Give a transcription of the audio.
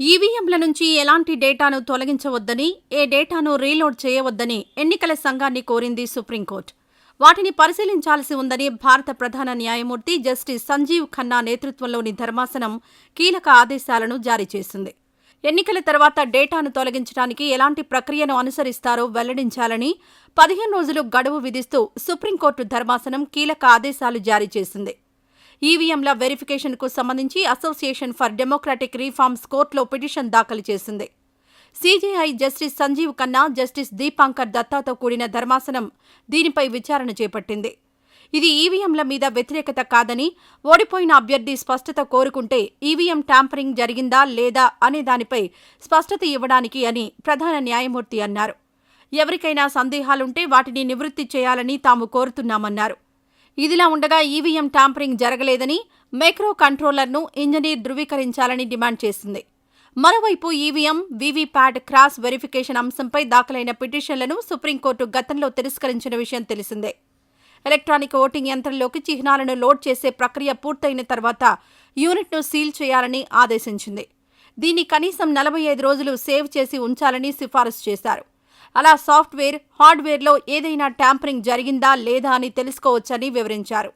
ఈవీఎంల నుంచి ఎలాంటి డేటాను తొలగించవద్దని ఏ డేటాను రీలోడ్ చేయవద్దని ఎన్నికల సంఘాన్ని కోరింది సుప్రీంకోర్టు. వాటిని పరిశీలించాల్సి ఉందని భారత ప్రధాన న్యాయమూర్తి జస్టిస్ సంజీవ్ ఖన్నా నేతృత్వంలోని ధర్మాసనం కీలక ఆదేశాలను జారీ చేసింది. ఎన్నికల తర్వాత డేటాను తొలగించడానికి ఎలాంటి ప్రక్రియను అనుసరిస్తారో వెల్లడించాలని పదిహేను రోజులు గడువు విధిస్తూ సుప్రీంకోర్టు ధర్మాసనం కీలక ఆదేశాలు జారీ చేసింది. ఈవీఎంల వెరిఫికేషన్కు సంబంధించి అసోసియేషన్ ఫర్ డెమోక్రాటిక్ రీఫార్మ్స్ కోర్టులో పిటిషన్ దాఖలు చేసింది. CJI justice Sanjiv Khanna justice Dipankar దత్తాతో కూడిన ధర్మాసనం దీనిపై విచారణ చేపట్టింది. ఇది ఈవీఎంల మీద వ్యతిరేకత కాదని ఓడిపోయిన అభ్యర్థి స్పష్టత కోరుకుంటే ఈవీఎం ట్యాంపరింగ్ జరిగిందా లేదా అనే దానిపై స్పష్టత ఇవ్వడానికి అని ప్రధాన న్యాయమూర్తి అన్నారు. ఎవరికైనా సందేహాలుంటే వాటిని నివృత్తి చేయాలని తాము కోరుతున్నామన్నారు. ఇదిలా ఉండగా ఈవీఎం ట్యాంపరింగ్ జరగలేదని మైక్రో కంట్రోలర్ను ఇంజనీర్ ధృవీకరించాలని డిమాండ్ చేసింది. మరోవైపు ఈవీఎం వీవీప్యాట్ క్రాస్ వెరిఫికేషన్ అంశంపై దాఖలైన పిటిషన్లను సుప్రీంకోర్టు గతంలో తిరస్కరించిన విషయం తెలిసిందే. ఎలక్ట్రానిక్ ఓటింగ్ యంత్రంలోకి చిహ్నాలను లోడ్ చేసే ప్రక్రియ పూర్తయిన తర్వాత యూనిట్ను సీల్ చేయాలని ఆదేశించింది. దీన్ని కనీసం నలభై ఐదు రోజులు సేవ్ చేసి ఉంచాలని సిఫారసు చేశారు. అలా సాఫ్ట్వేర్ హార్డ్వేర్లో ఏదైనా ట్యాంపరింగ్ జరిగిందా లేదా అని తెలుసుకోవచ్చని వివరించారు.